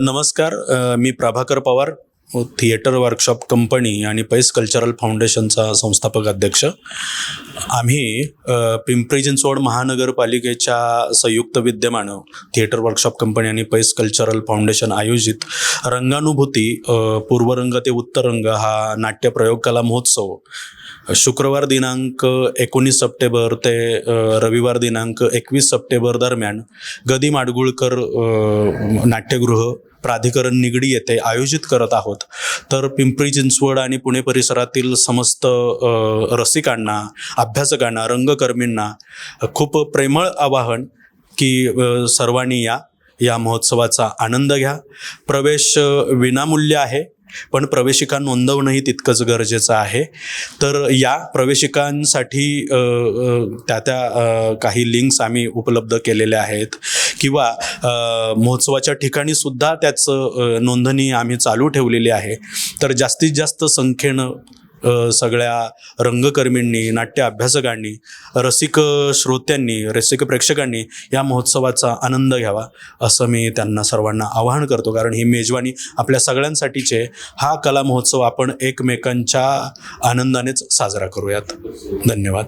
नमस्कार मी Prabhakar Pawar theatre workshop company आणि पैस कल्चरल फाउंडेशनचा संस्थापक अध्यक्ष. आम्ही पिंपरी चिंचवड महानगरपालिकेच्या संयुक्त विद्यमानं थिएटर वर्कशॉप कंपनी आणि पैस कल्चरल फाउंडेशन आयोजित रंगानुभूती पूर्वरंग ते उत्तरंग हा नाट्य प्रयोग कला महोत्सव शुक्रवार दिनांक एकोणीस सप्टेंबर ते रविवार दिनांक एकवीस सप्टेंबर दरम्यान गदी माडगुळकर नाट्यगृह प्राधिकरण निगडी येथे आयोजित करत आहोत. तर पिंपरी चिंचवड आणि पुणे परिसरातील समस्त रसिकांना अभ्यासकांना रंगकर्मींना खूप प्रेमळ आवाहन की सर्वांनी या या महोत्सवाचा आनंद घ्या. प्रवेश विनामूल्य आहे पण प्रवेशिका नोंदवणंही तितकंच गरजेचं आहे. तर या प्रवेशिकांसाठी त्या त्या काही लिंक्स आम्ही उपलब्ध केलेल्या आहेत. किंवा महोत्सवाच्या ठिकाणी सुद्धा त्याचं नोंदणी आम्ही चालू ठेवलेली आहे. तर जास्तीत जास्त संख्येनं सगळ्या रंगकर्मींनी नाट्य अभ्यासकांनी रसिक श्रोत्यांनी रसिक प्रेक्षकांनी या महोत्सवाचा आनंद घ्यावा असं मी त्यांना सर्वांना आवाहन करतो. कारण ही मेजवानी आपल्या सगळ्यांसाठीचे. हा कला महोत्सव आपण एकमेकांच्या आनंदानेच साजरा करूयात. धन्यवाद.